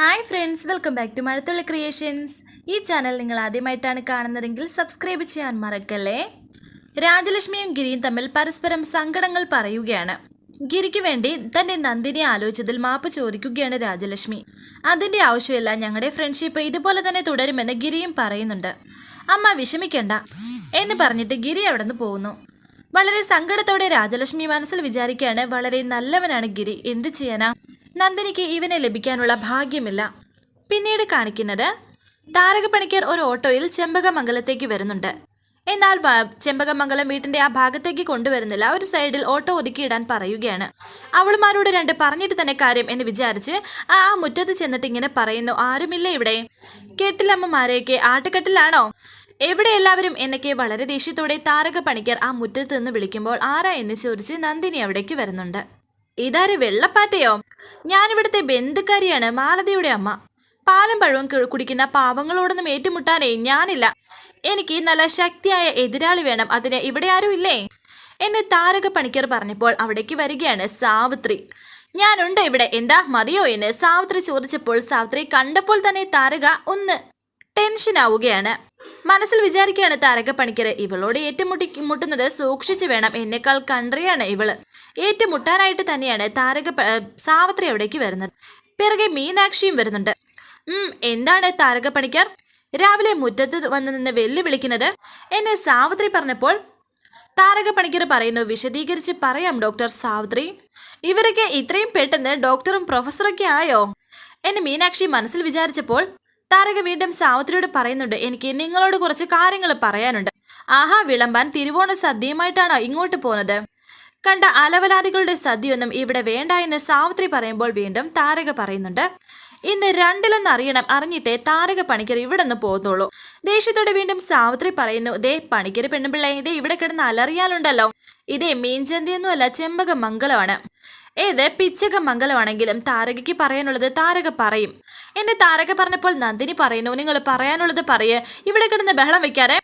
Hi friends welcome back to Mazhathulli creations ഈ channel നിങ്ങൾ ആദ്യമായിട്ടാണ് കാണുന്നതെങ്കിൽ സബ്സ്ക്രൈബ് ചെയ്യാൻ മറക്കല്ലേ? രാജലക്ഷ്മിയും ഗിരിയും തമ്മിൽ പരസ്പരം സങ്കടങ്ങൾ പറയുകയാണ്. ഗിരിക്ക് വേണ്ടി തന്റെ നന്ദിനെ ആലോചിച്ചതിൽ മാപ്പ് ചോദിക്കുകയാണ് രാജലക്ഷ്മി. അതിന്റെ ആവശ്യമില്ല ഞങ്ങളുടെ ഫ്രണ്ട്ഷിപ്പ് ഇതുപോലെ തന്നെ തുടരുമെന്ന് ഗിരിയും പറയുന്നുണ്ട്. അമ്മ വിഷമിക്കണ്ട എന്ന് പറഞ്ഞിട്ട് ഗിരി അവിടെ നിന്ന് പോകുന്നു. വളരെ സങ്കടത്തോടെ രാജലക്ഷ്മി മനസ്സിൽ വിചാരിക്കുകയാണ് വളരെ നല്ലവനാണ് ഗിരി എന്ത് ചെയ്യാനാ? നന്ദിനിക്ക് ഇവനെ ലഭിക്കാനുള്ള ഭാഗ്യമില്ല. പിന്നീട് കാണിക്കുന്നത് താരകപ്പണിക്കർ ഒരു ഓട്ടോയിൽ ചെമ്പകമംഗലത്തേക്ക് വരുന്നുണ്ട്. എന്നാൽ ചെമ്പകമംഗലം വീട്ടിന്റെ ആ ഭാഗത്തേക്ക് കൊണ്ടുവരുന്നില്ല. ഒരു സൈഡിൽ ഓട്ടോ ഒതുക്കിയിടാൻ പറയുകയാണ്. അവളുമാരോട് രണ്ട് പറഞ്ഞിട്ട് തന്നെ കാര്യം എന്ന് വിചാരിച്ച് ആ ആ മുറ്റത്ത് ചെന്നിട്ട് ഇങ്ങനെ പറയുന്നു ആരുമില്ല ഇവിടെ? കെട്ടിലമ്മമാരെയൊക്കെ ആട്ടുകെട്ടിലാണോ? എവിടെ എല്ലാവരും? എന്നൊക്കെ വളരെ ദേഷ്യത്തോടെ താരക പണിക്കർ ആ മുറ്റത്ത് നിന്ന് വിളിക്കുമ്പോൾ ആരാ എന്ന് ചോദിച്ച് നന്ദിനി അവിടേക്ക് വരുന്നുണ്ട്. ഇതാര് വെള്ളപ്പാറ്റയോ? ഞാനിവിടുത്തെ ബന്ധുക്കാരിയാണ് മാലതിയുടെ അമ്മ. പാലും പഴവും കുടിക്കുന്ന പാവങ്ങളോടൊന്നും ഏറ്റുമുട്ടാനേ ഞാനില്ല. എനിക്ക് നല്ല ശക്തിയായ എതിരാളി വേണം. അതിന് ഇവിടെ ആരും ഇല്ലേ? എന്നെ താരക പണിക്കർ പറഞ്ഞപ്പോൾ അവിടേക്ക് വരികയാണ് സാവിത്രി. ഞാനുണ്ട് ഇവിടെ. എന്താ? മതിയോ എന്ന് സാവിത്രി ചോദിച്ചപ്പോൾ സാവിത്രി കണ്ടപ്പോൾ തന്നെ താരക ഒന്ന് ടെൻഷൻ ആവുകയാണ് മനസ്സിൽ വിചാരിക്കുകയാണ് താരക പണിക്കര് ഇവളോട് ഏറ്റുമുട്ടി മുട്ടുന്നത് സൂക്ഷിച്ചു വേണം. എന്നേക്കാൾ കണ്ടറിയാണ് ഇവൾ. ഏറ്റുമുട്ടാനായിട്ട് തന്നെയാണ് താരക സാവത്രി അവിടേക്ക് വരുന്നത്. പിറകെ മീനാക്ഷിയും വരുന്നുണ്ട്. എന്താണ് താരക പണിക്കർ? രാവിലെ മുറ്റത്ത് വന്ന് നിന്ന് വെല്ലുവിളിക്കുന്നത്? എന്നെ സാവത്രി പറഞ്ഞപ്പോൾ താരക പണിക്കർ പറയുന്നു വിശദീകരിച്ച് പറയാം ഡോക്ടർ സാവത്രി. ഇവരൊക്കെ ഇത്രയും പെട്ടെന്ന് ഡോക്ടറും പ്രൊഫസറൊക്കെ ആയോ? എന്നെ മീനാക്ഷി മനസ്സിൽ വിചാരിച്ചപ്പോൾ താരക വീണ്ടും സാവത്രിയോട് പറയുന്നുണ്ട് എനിക്ക് നിങ്ങളോട് കുറച്ച് കാര്യങ്ങൾ പറയാനുണ്ട്. ആഹാ വിളമ്പാൻ തിരുവോണ സദ്യയുമായിട്ടാണോ ഇങ്ങോട്ട് പോകുന്നത്? കണ്ട അലവലാദികളുടെ സദ്യയൊന്നും ഇവിടെ വേണ്ട എന്ന് സാവത്രി പറയുമ്പോൾ വീണ്ടും താരക പറയുന്നുണ്ട് ഇന്ന് രണ്ടിലൊന്ന് അറിയണം. അറിഞ്ഞിട്ടേ താരക പണിക്കർ ഇവിടെ നിന്ന് പോകുന്നുള്ളൂ ദേഷ്യത്തോടെ വീണ്ടും സാവത്രി പറയുന്നു ദേ പണിക്കർ പെണ്ണുപിള്ളേ ഇതേ ഇവിടെ കിടന്ന് അലറിയാലുണ്ടല്ലോ. ഇതേ മീൻചന്തിയൊന്നുമല്ല ചെമ്പക മംഗലമാണ് ഏത് പിച്ചക മംഗലമാണെങ്കിലും താരകയ്ക്ക് പറയാനുള്ളത് താരക പറയും. എന്റെ താരക പറഞ്ഞപ്പോൾ നന്ദിനി പറയുന്നു നിങ്ങൾ പറയാനുള്ളത് പറയേ. ഇവിടെ കിടന്ന് ബഹളം വെക്കാതെ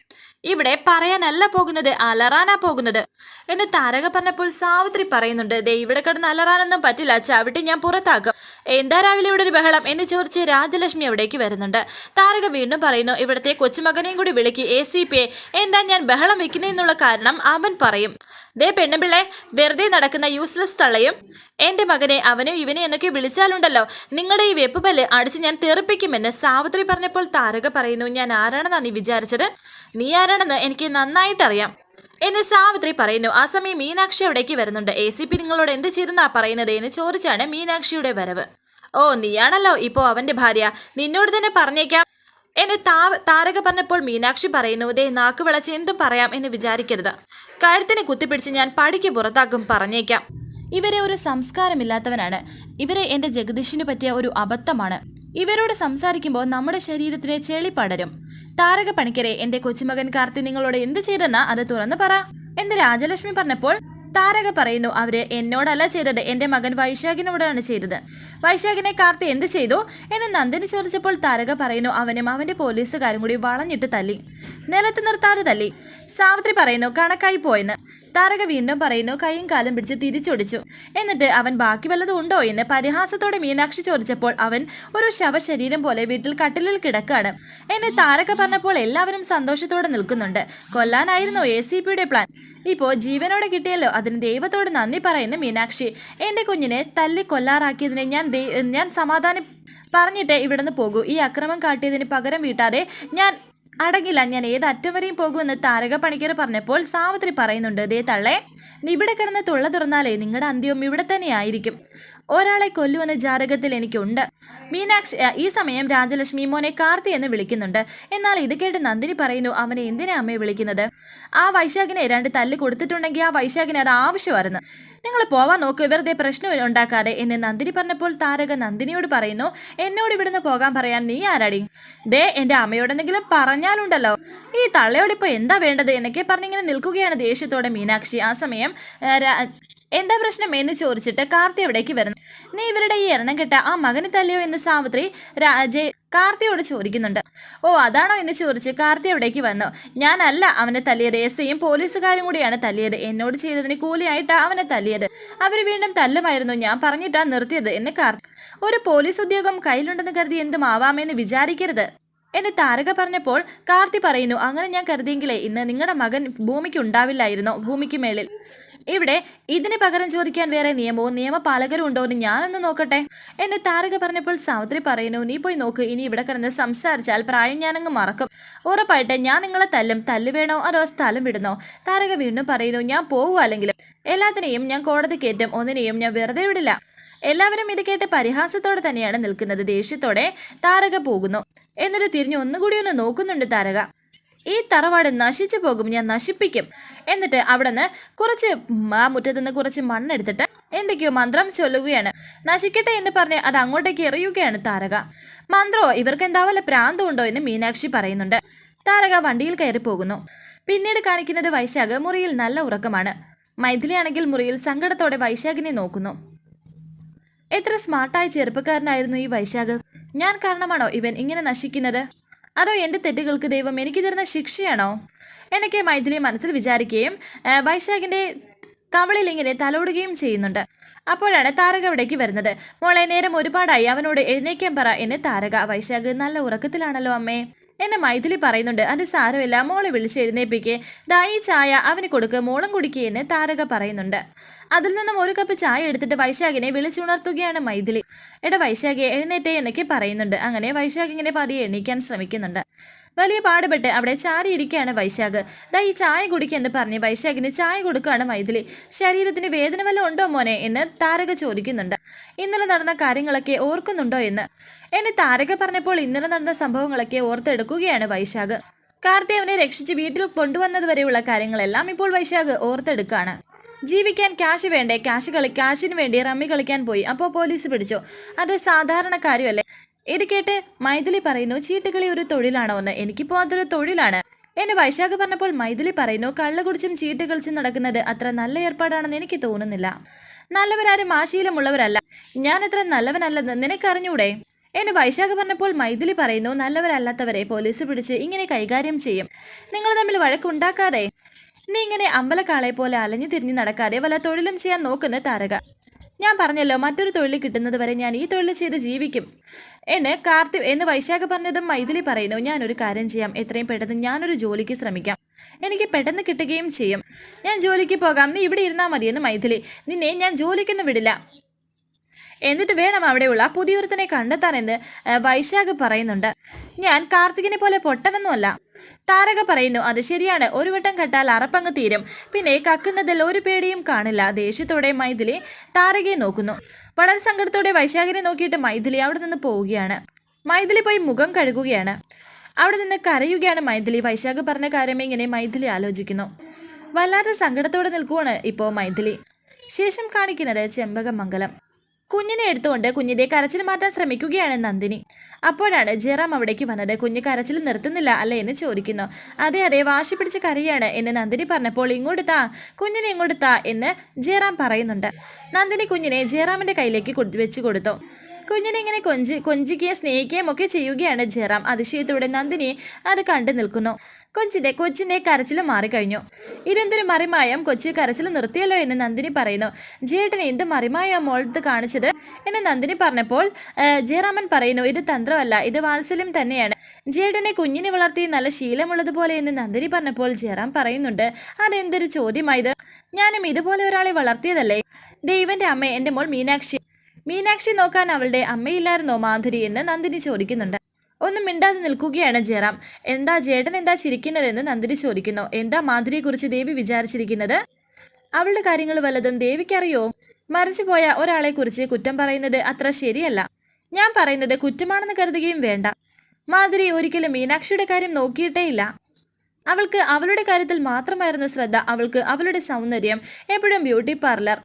ഇവിടെ പറയാനല്ല പോകുന്നത് അലറാനാ പോകുന്നത്. എന്റെ താരക പറഞ്ഞപ്പോൾ സാവിത്രി പറയുന്നുണ്ട് ദേ ഇവിടെ കിടന്ന് അലറാനൊന്നും പറ്റില്ല ചവിട്ടി ഞാൻ പുറത്താക്കും. എന്താ രാവിലെ ഇവിടെ ഒരു ബഹളം? എന്ന് ചോദിച്ച് രാജലക്ഷ്മി അവിടേക്ക് വരുന്നുണ്ട്. താരക വീണ്ടും പറയുന്നു ഇവിടുത്തെ കൊച്ചുമകനെയും കൂടി വിളിക്ക് എ സി പി എന്താ ഞാൻ ബഹളം വെക്കുന്നതെന്നുള്ള കാരണം അവൻ പറയും. ദേ പെണ്ണുപിള്ളെ വെറുതെ നടക്കുന്ന യൂസ്ലെസ് തള്ളയും എന്റെ മകനെ അവനും ഇവനെ എന്നൊക്കെ വിളിച്ചാലുണ്ടല്ലോ. നിങ്ങളുടെ ഈ വെപ്പ് പല്ല് അടിച്ച് ഞാൻ തെറിപ്പിക്കുമെന്ന് സാവിത്രി പറഞ്ഞപ്പോൾ താരക പറയുന്നു ഞാൻ ആരാണെന്നാ നീ വിചാരിച്ചത്? നീ ആരാണെന്ന് എനിക്ക് നന്നായിട്ടറിയാം. എന്നെ സാവിത്രി പറയുന്നു. ആ സമയം മീനാക്ഷി അവിടേക്ക് വരുന്നുണ്ട്. എ സി പി നിങ്ങളോട് എന്ത് ചെയ്തെന്നാ പറയുന്നത്? എന്ന് ചോദിച്ചാണ് മീനാക്ഷിയുടെ വരവ്. ഓ നീയാണല്ലോ ഇപ്പോ അവന്റെ ഭാര്യ. നിന്നോട് തന്നെ പറഞ്ഞേക്കാം. എന്നെ താ താരക പറഞ്ഞപ്പോൾ മീനാക്ഷി പറയുന്നു ദേ നാക്ക് വിളച്ച് എന്തും പറയാം എന്ന് വിചാരിക്കരുത്. കഴുത്തിനെ കുത്തിപ്പിടിച്ച് ഞാൻ പടിക്ക് പുറത്താക്കും പറഞ്ഞേക്കാം. ഇവരെ ഒരു സംസ്കാരമില്ലാത്തവനാണ്. ഇവരെ എന്റെ ജഗദീഷിന് പറ്റിയ ഒരു അബദ്ധമാണ്. ഇവരോട് സംസാരിക്കുമ്പോൾ നമ്മുടെ ശരീരത്തിലെ ചെളി പടരും. താരക പണിക്കരെ എന്റെ കൊച്ചുമകൻ കാർത്തി നിങ്ങളോട് എന്ത് ചെയ്തെന്നാ അത് തുറന്നു പറ. എന്ന് രാജലക്ഷ്മി പറഞ്ഞപ്പോൾ താരക പറയുന്നു അവർ എന്നോടല്ല ചെയ്തത് എന്റെ മകൻ വൈശാഖിനോടാണ് ചെയ്തത്. വൈശാഖിനെ കാർത്തി എന്ത് ചെയ്തു? എന്ന് നന്ദിനി ചോദിച്ചപ്പോൾ താരക പറയുന്നു അവനും അവന്റെ പോലീസുകാരും കൂടി വളഞ്ഞിട്ട് തല്ലി. നിലത്ത് നിർത്താതെ തല്ലി. സാവിത്രി പറയുന്നു കണക്കായി പോയെന്ന്. താരക വീണ്ടും പറയുന്നു കൈയും കാലും പിടിച്ച് തിരിച്ചൊടിച്ചു. എന്നിട്ട് അവൻ ബാക്കി വല്ലതും ഉണ്ടോ എന്ന് പരിഹാസത്തോടെ മീനാക്ഷി ചോദിച്ചപ്പോൾ അവൻ ഒരു ശവശരീരം പോലെ വീട്ടിൽ കട്ടിലിൽ കിടക്കാണ്. എന്നെ താരക പറഞ്ഞപ്പോൾ എല്ലാവരും സന്തോഷത്തോടെ നിൽക്കുന്നുണ്ട്. കൊല്ലാനായിരുന്നു എ സി പിയുടെ പ്ലാൻ. ഇപ്പോൾ ജീവനോടെ കിട്ടിയല്ലോ അതിന് ദൈവത്തോട് നന്ദി പറയുന്നു മീനാക്ഷി. എന്റെ കുഞ്ഞിനെ തല്ലി കൊല്ലാറാക്കിയതിനെ ഞാൻ ഞാൻ സമാധാനം പറഞ്ഞിട്ട് ഇവിടുന്ന് പോകൂ. ഈ അക്രമം കാട്ടിയതിന് പകരം വീട്ടാതെ ഞാൻ അടങ്ങില്ല. ഞാൻ ഏത് അറ്റം വരെയും പോകുമെന്ന് താരക പണിക്കർ പറഞ്ഞപ്പോൾ സാവിത്രി പറയുന്നുണ്ട് ദേ തള്ളേ ഇവിടെ കിടന്ന് തുള്ള തുറന്നാലേ നിങ്ങളുടെ അന്ത്യവും ഇവിടെ തന്നെ ആയിരിക്കും. ഒരാളെ കൊല്ലുവെന്ന ജാതകത്തിൽ എനിക്കുണ്ട്. മീനാക്ഷി ഈ സമയം രാജലക്ഷ്മി മോനെ കാർത്തി എന്ന് വിളിക്കുന്നുണ്ട്. എന്നാൽ ഇത് കേട്ട് നന്ദിനി പറയുന്നു അവനെ എന്തിനാ അമ്മയെ വിളിക്കുന്നത്? ആ വൈശാഖിനെ രണ്ട് തല്ല് കൊടുത്തിട്ടുണ്ടെങ്കിൽ ആ വൈശാഖിനെ അത് ആവശ്യമായിരുന്നു. നിങ്ങൾ പോവാൻ നോക്കൂ വെറുതെ പ്രശ്നം ഉണ്ടാക്കാതെ. എന്ന് നന്ദിനി പറഞ്ഞപ്പോൾ താരക നന്ദിനിയോട് പറയുന്നു എന്നോട് ഇവിടുന്ന് പോകാൻ പറയാൻ നീ ആരാടി? ദേ എന്റെ അമ്മയോടെന്തെങ്കിലും പറഞ്ഞാലുണ്ടല്ലോ. ഈ തള്ളയോടിപ്പോ എന്താ വേണ്ടത് എന്നൊക്കെ പറഞ്ഞിങ്ങനെ നിൽക്കുകയാണ് ദേഷ്യത്തോടെ മീനാക്ഷി. ആ സമയം എന്താ പ്രശ്നം എന്ന് ചോദിച്ചിട്ട് കാർത്തി അവിടേക്ക് വരുന്നു. നീ ഇവരുടെ ഈ എണ്ണം കെട്ട ആ മകന് തല്ലയോ എന്ന് സാവിത്രി രാജെ കാർത്തിയോട് ചോദിക്കുന്നുണ്ട്. ഓ അതാണോ എന്ന് ചോദിച്ച് കാർത്തി അവിടേക്ക് വന്നു. ഞാനല്ല അവനെ തല്ലിയത്. എസ് ഐയും പോലീസുകാരും കൂടിയാണ് തല്ലിയത്. എന്നോട് ചെയ്തതിന് കൂലിയായിട്ടാ അവനെ തല്ലിയത്. അവർ വീണ്ടും തല്ലുമായിരുന്നു. ഞാൻ പറഞ്ഞിട്ടാ നിർത്തിയത് എന്ന് കാർത്തി. ഒരു പോലീസ് ഉദ്യോഗം കയ്യിലുണ്ടെന്ന് കരുതി എന്തും ആവാമെന്ന് വിചാരിക്കരുത്. എന്നെ താരക പറഞ്ഞപ്പോൾ കാർത്തി പറയുന്നു അങ്ങനെ ഞാൻ കരുതിയെങ്കിലേ ഇന്ന് നിങ്ങളുടെ മകൻ ഭൂമിക്ക് ഉണ്ടാവില്ലായിരുന്നു ഭൂമിക്ക് മേളിൽ. ഇവിടെ ഇതിന് പകരം ചോദിക്കാൻ വേറെ നിയമവും നിയമപാലകരും ഉണ്ടോ എന്ന് ഞാനൊന്ന് നോക്കട്ടെ? എന്നെ താരക പറഞ്ഞപ്പോൾ സാവിത്രി പറയുന്നു നീ പോയി നോക്ക് ഇനി ഇവിടെ കിടന്ന് സംസാരിച്ചാൽ പ്രായം ഞാനങ്ങ് മറക്കും. ഉറപ്പായിട്ട് ഞാൻ നിങ്ങളെ തല്ലും തല്ല് വേണോ അതോ സ്ഥലം വിടുന്നോ? താരക വീണ്ടും പറയുന്നു ഞാൻ പോവുക അല്ലെങ്കിലും എല്ലാത്തിനെയും ഞാൻ കോടതി കയറ്റും ഒന്നിനെയും ഞാൻ വെറുതെ വിടില്ല. എല്ലാവരും ഇത് കേട്ട് പരിഹാസത്തോടെ തന്നെയാണ് നിൽക്കുന്നത്. ദേഷ്യത്തോടെ താരക പോകുന്നു. എന്നിട്ട് തിരിഞ്ഞു ഒന്നുകൂടി ഒന്ന് നോക്കുന്നുണ്ട് താരക. ഈ തറവാട് നശിച്ചു പോകും ഞാൻ നശിപ്പിക്കും. എന്നിട്ട് അവിടെ നിന്ന് കുറച്ച് ആ മുറ്റത്ത് നിന്ന് കുറച്ച് മണ്ണെടുത്തിട്ട് എന്തൊക്കെയോ മന്ത്രം ചൊല്ലുകയാണ്. നശിക്കട്ടെ എന്ന് പറഞ്ഞ് അത് അങ്ങോട്ടേക്ക് എറിയുകയാണ് താരക. മന്ത്രോ ഇവർക്ക് എന്താ വല്ല പ്രാന്തമുണ്ടോ എന്ന് മീനാക്ഷി പറയുന്നുണ്ട്. താരക വണ്ടിയിൽ കയറി പോകുന്നു. പിന്നീട് കാണിക്കുന്നത് വൈശാഖ് മുറിയിൽ നല്ല ഉറക്കമാണ്. മൈഥിലിയാണെങ്കിൽ മുറിയിൽ സങ്കടത്തോടെ വൈശാഖിനെ നോക്കുന്നു. എത്ര സ്മാർട്ടായ ചെറുപ്പക്കാരനായിരുന്നു ഈ വൈശാഖ്. ഞാൻ കാരണമാണോ ഇവൻ ഇങ്ങനെ നശിക്കുന്നത്? അതോ എന്റെ തെറ്റുകൾക്ക് ദൈവം എനിക്ക് തരുന്ന ശിക്ഷയാണോ? എന്നൊക്കെ മൈഥിലി മനസ്സിൽ വിചാരിക്കുകയും വൈശാഖിന്റെ കവളിൽ ഇങ്ങനെ തലോടുകയും ചെയ്യുന്നുണ്ട്. അപ്പോഴാണ് താരക അവിടേക്ക് വരുന്നത്. മോളെ നേരം ഒരുപാടായി. അവനോട് എഴുന്നേക്കാൻ പറ എന്ന് താരക. വൈശാഖ് നല്ല ഉറക്കത്തിലാണല്ലോ അമ്മേ. എന്നെ മൈഥിലി പറയുന്നുണ്ട് അത് സാരമില്ല മോളെ വിളിച്ച് എഴുന്നേപ്പിക്കേ ദാ ഈ ചായ അവന് കൊടുക്ക് മോളം കുടിക്കുക എന്ന് താരക പറയുന്നുണ്ട്. അതിൽ നിന്നും ഒരു കപ്പ് ചായ എടുത്തിട്ട് വൈശാഖിനെ വിളിച്ചുണർത്തുകയാണ് മൈഥിലി. എടാ വൈശാഖി എഴുന്നേറ്റേ എന്നൊക്കെ പറയുന്നുണ്ട്. അങ്ങനെ വൈശാഖ് ഇങ്ങനെ പതിയെ എണീക്കാൻ ശ്രമിക്കുന്നുണ്ട്. വലിയ പാടുപെട്ട് അവിടെ ചാരിയിരിക്കുകയാണ് വൈശാഖ്. ദാ ഈ ചായ കുടിക്കെന്ന് പറഞ്ഞ് വൈശാഖിന് ചായ കൊടുക്കുകയാണ് മൈഥിലി. ശരീരത്തിന് വേദന വല്ലതും ഉണ്ടോ മോനെ എന്ന് താരക ചോദിക്കുന്നുണ്ട്. ഇന്നലെ നടന്ന കാര്യങ്ങളൊക്കെ ഓർക്കുന്നുണ്ടോ എന്ന്. എന്നെ താരക പറഞ്ഞപ്പോൾ ഇന്നലെ നടന്ന സംഭവങ്ങളൊക്കെ ഓർത്തെടുക്കുകയാണ് വൈശാഖ്. കാർത്തി അവനെ രക്ഷിച്ച് വീട്ടിൽ കൊണ്ടുവന്നതുവരെയുള്ള കാര്യങ്ങളെല്ലാം ഇപ്പോൾ വൈശാഖ് ഓർത്തെടുക്കുകയാണ്. ജീവിക്കാൻ ക്യാഷ് വേണ്ടേ? ക്യാഷ് കളി ക്യാഷിന് വേണ്ടി റമ്മി കളിക്കാൻ പോയി. അപ്പോൾ പോലീസ് പിടിച്ചോ. അത് സാധാരണ കാര്യമല്ലേ ഇത് കേട്ട് മൈഥിലി പറയുന്നു ചീട്ടുകളി ഒരു തൊഴിലാണോ എന്ന്? എനിക്കിപ്പോൾ അതൊരു തൊഴിലാണ്. എന്നെ വൈശാഖ് പറഞ്ഞപ്പോൾ മൈഥിലി പറയുന്നു കള്ള കുടിച്ചും ചീട്ട് കളിച്ചും നടക്കുന്നത് അത്ര നല്ല ഏർപ്പാടാണെന്ന് എനിക്ക് തോന്നുന്നില്ല. നല്ലവരാരും ആശീലമുള്ളവരല്ല. ഞാൻ അത്ര നല്ലവനല്ലെന്ന് നിനക്കറിഞ്ഞൂടെ? എന്നെ വൈശാഖ പറഞ്ഞപ്പോൾ മൈഥിലി പറയുന്നു നല്ലവരല്ലാത്തവരെ പോലീസ് പിടിച്ച് ഇങ്ങനെ കൈകാര്യം ചെയ്യും. നിങ്ങൾ തമ്മിൽ വഴക്കുണ്ടാക്കാതെ. നീ ഇങ്ങനെ അമ്പലക്കാളെ പോലെ അലഞ്ഞു തിരിഞ്ഞു നടക്കാതെ വല്ല തൊഴിലും ചെയ്യാൻ നോക്കുന്ന താരക. ഞാൻ പറഞ്ഞല്ലോ മറ്റൊരു തൊഴിൽ കിട്ടുന്നത് വരെ ഞാൻ ഈ തൊഴിൽ ചെയ്ത് ജീവിക്കും. എന്നെ കാർത്തി എന്ന് വൈശാഖ പറഞ്ഞതും മൈഥിലി പറയുന്നു. ഞാനൊരു കാര്യം ചെയ്യാം. എത്രയും പെട്ടെന്ന് ഞാനൊരു ജോലിക്ക് ശ്രമിക്കാം. എനിക്ക് പെട്ടെന്ന് കിട്ടുകയും ചെയ്യും. ഞാൻ ജോലിക്ക് പോകാം. നീ ഇവിടെ ഇരുന്നാൽ മതിയെന്ന് മൈഥിലി. നിന്നെ ഞാൻ ജോലിക്കൊന്നും വിടില്ല. എന്നിട്ട് വേണം അവിടെയുള്ള പുതിയൊരുത്തനെ കണ്ടെത്താനെന്ന് വൈശാഖ് പറയുന്നുണ്ട്. ഞാൻ കാർത്തികിനെ പോലെ പൊട്ടനൊന്നുമല്ല. താരക പറയുന്നു അത് ശരിയാണ്. ഒരു വട്ടം കെട്ടാൽ അറപ്പങ്ങ് തീരും. പിന്നെ കക്കുന്നതിൽ ഒരു പേടിയും കാണില്ല. ദേഷ്യത്തോടെ മൈഥിലി താരകയെ നോക്കുന്നു. വളരെ സങ്കടത്തോടെ വൈശാഖിനെ നോക്കിയിട്ട് മൈഥിലി അവിടെ നിന്ന് പോവുകയാണ്. മൈഥിലി പോയി മുഖം കഴുകുകയാണ്. അവിടെ നിന്ന് കരയുകയാണ് മൈഥിലി. വൈശാഖ് പറഞ്ഞ കാര്യം ഇങ്ങനെ മൈഥിലി ആലോചിക്കുന്നു. വല്ലാതെ സങ്കടത്തോടെ നിൽക്കുവാണ് ഇപ്പോൾ മൈഥിലി. ശേഷം കാണിക്കുന്നത് ചെമ്പകമംഗലം. കുഞ്ഞിനെ എടുത്തുകൊണ്ട് കുഞ്ഞിന്റെ കരച്ചിൽ മാറ്റാൻ ശ്രമിക്കുകയാണ് നന്ദിനി. അപ്പോഴാണ് ജയറാം അവിടേക്ക് വന്നത്. കുഞ്ഞ് കരച്ചിൽ നിർത്തുന്നില്ല അല്ലേ എന്ന് ചോദിക്കുന്നു. അതെ അതെ വാശി പിടിച്ച കരയാണ് എന്ന് നന്ദിനി പറഞ്ഞപ്പോൾ ഇങ്ങോട്ട് കുഞ്ഞിനെ ഇങ്ങോട്ട് എന്ന് ജയറാം പറയുന്നുണ്ട്. നന്ദിനി കുഞ്ഞിനെ ജയറാമിന്റെ കയ്യിലേക്ക് വെച്ച് കൊടുത്തു. കുഞ്ഞിനെ ഇങ്ങനെ കൊഞ്ചി കൊഞ്ചിക്കുകയും സ്നേഹിക്കുകയും ഒക്കെ ചെയ്യുകയാണ് ജയറാം. അതിശയത്തോടെ നന്ദിനി അത് കണ്ടു നിൽക്കുന്നു. കൊച്ചിന്റെ കൊച്ചിന്റെ കരച്ചിൽ മാറിക്കഴിഞ്ഞു. ഇതെന്തൊരു മറിമായം? കൊച്ചി കരച്ചിൽ നിർത്തിയല്ലോ എന്ന് നന്ദിനി പറയുന്നു. ജേട്ടൻ എന്ത് മറിമായോ മോളത്ത് കാണിച്ചത്? എന്ന് നന്ദിനി പറഞ്ഞപ്പോൾ ജയറാമൻ പറയുന്നു ഇത് തന്ത്രമല്ല ഇത് വാത്സല്യം തന്നെയാണ്. ജേട്ടനെ കുഞ്ഞിനെ വളർത്തി നല്ല ശീലമുള്ളതുപോലെ എന്ന് നന്ദിനി പറഞ്ഞപ്പോൾ ജയറാം പറയുന്നുണ്ട്. അതെന്തൊരു ചോദ്യമായത് ഞാനും ഇതുപോലെ ഒരാളെ വളർത്തിയതല്ലേ? ദൈവന്റെ അമ്മ എന്റെ മോൾ മീനാക്ഷി. മീനാക്ഷി നോക്കാൻ അവളുടെ അമ്മയില്ലായിരുന്നോ മാധുരി എന്ന് നന്ദിനി ചോദിക്കുന്നുണ്ട്. ഒന്നും മിണ്ടാതെ നിൽക്കുകയാണ് ജയറാം. എന്താ ജേട്ടൻ എന്താ ചിരിക്കുന്നതെന്ന് നന്ദിനി ചോദിക്കുന്നു. എന്താ മാധുരിയെക്കുറിച്ച് ദേവി വിചാരിച്ചിരിക്കുന്നത്? അവളുടെ കാര്യങ്ങൾ വല്ലതും ദേവിക്കറിയോ? മരിച്ചുപോയ ഒരാളെക്കുറിച്ച് കുറ്റം പറയുന്നത് അത്ര ശരിയല്ല. ഞാൻ പറയുന്നത് കുറ്റമാണെന്ന് കരുതുകയും വേണ്ട. മാധുരി ഒരിക്കലും മീനാക്ഷിയുടെ കാര്യം നോക്കിയിട്ടേയില്ല. അവൾക്ക് അവളുടെ കാര്യത്തിൽ മാത്രമായിരുന്നു ശ്രദ്ധ. അവൾക്ക് അവളുടെ സൗന്ദര്യം എപ്പോഴും ബ്യൂട്ടി പാർലർ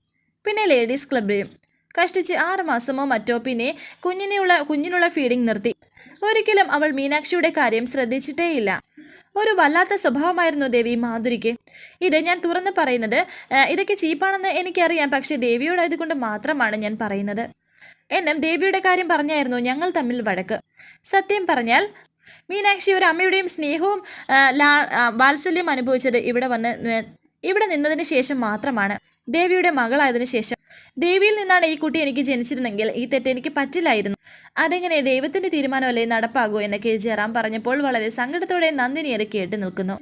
പിന്നെ ലേഡീസ് ക്ലബ്ബിലും കഷ്ടിച്ച് ആറ് മാസമോ മറ്റോ പിന്നെ കുഞ്ഞിനെയുള്ള കുഞ്ഞിനുള്ള ഫീഡിംഗ് നിർത്തി. ഒരിക്കലും അവൾ മീനാക്ഷിയുടെ കാര്യം ശ്രദ്ധിച്ചിട്ടേയില്ല. ഒരു വല്ലാത്ത സ്വഭാവമായിരുന്നു ദേവി മാധുരിക്ക്. ഇത് ഞാൻ തുറന്ന് പറയുന്നത് ഇതൊക്കെ ചീപ്പാണെന്ന് എനിക്കറിയാം പക്ഷേ ദേവിയോടായതുകൊണ്ട് മാത്രമാണ് ഞാൻ പറയുന്നത്. എന്നും ദേവിയുടെ കാര്യം പറഞ്ഞായിരുന്നു ഞങ്ങൾ തമ്മിൽ വഴക്ക്. സത്യം പറഞ്ഞാൽ മീനാക്ഷി ഒരു അമ്മയുടെയും സ്നേഹവും വാത്സല്യം അനുഭവിച്ചത് ഇവിടെ വന്ന് ഇവിടെ നിന്നതിന് ശേഷം മാത്രമാണ്. ദേവിയുടെ മകളായതിനു ശേഷം ദേവിയിൽ നിന്നാണ് ഈ കുട്ടി എനിക്ക് ജനിച്ചിരുന്നെങ്കിൽ ഈ തെറ്റ് എനിക്ക് പറ്റില്ലായിരുന്നു. അതെങ്ങനെ ദൈവത്തിന്റെ തീരുമാനമല്ലേ നടപ്പാകൂ എന്നൊക്കെ ജയറാം പറഞ്ഞപ്പോൾ വളരെ സങ്കടത്തോടെ നന്ദിനി അത് കേട്ടു നിൽക്കുന്നു.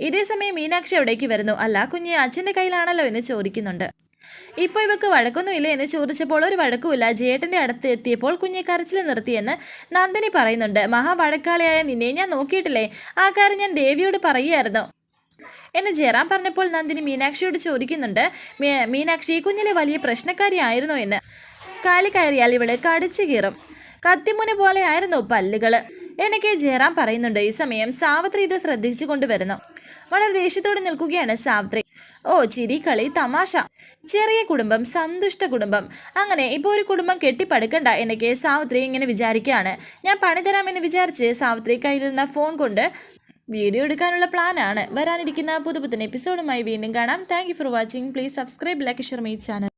ഇതേ സമയം മീനാക്ഷി അവിടേക്ക് വരുന്നു. അല്ല കുഞ്ഞ് അച്ഛന്റെ കയ്യിലാണല്ലോ എന്ന് ചോദിക്കുന്നുണ്ട്. ഇപ്പോൾ ഇവക്ക് വഴക്കൊന്നുമില്ല എന്ന് ചോദിച്ചപ്പോൾ ഒരു വഴക്കുമില്ല. ജേട്ടന്റെ അടുത്ത് എത്തിയപ്പോൾ കുഞ്ഞെ കരച്ചിൽ നിർത്തിയെന്ന് നന്ദിനി പറയുന്നുണ്ട്. മഹാ മഹാവഴക്കാളിയായ നിന്നെ ഞാൻ നോക്കിയിട്ടില്ലേ? ആ കാര്യം ഞാൻ ദേവിയോട് പറയുമായിരുന്നു എന്ന് ജയറാം പറഞ്ഞപ്പോൾ നന്ദിനി മീനാക്ഷിയോട് ചോദിക്കുന്നുണ്ട് "മീ- മീനാക്ഷി കുഞ്ഞിലെ വലിയ പ്രശ്നക്കാരിയായിരുന്നോ എന്ന്? കാലി കയറിയാൽ ഇവൾ കടിച്ചു കീറും. കത്തിമുന പോലെ ആയിരുന്നു പല്ലുകൾ എനിക്ക് ജയറാം പറയുന്നുണ്ട്. ഈ സമയം സാവിത്രി ഇത് ശ്രദ്ധിച്ചു കൊണ്ടുവരുന്നു വളരെ ദേഷ്യത്തോടെ നിൽക്കുകയാണ് സാവിത്രി. ഓ ചിരി കളി തമാശ. ചെറിയ കുടുംബം സന്തുഷ്ട കുടുംബം. അങ്ങനെ ഇപ്പോൾ ഒരു കുടുംബം കെട്ടിപ്പടുക്കണ്ട എന്നൊക്കെ സാവിത്രി ഇങ്ങനെ വിചാരിക്കുകയാണ്. ഞാൻ പണി തരാമെന്ന് വിചാരിച്ച് സാവിത്രി കയ്യിലിരുന്ന ഫോൺ കൊണ്ട് വീഡിയോ എടുക്കാനുള്ള പ്ലാനാണ്. വരാനിരിക്കുന്ന പുതുപുത്തൻ എപ്പിസോഡുമായി വീണ്ടും കാണാം. Thank for watching please subscribe like share my channel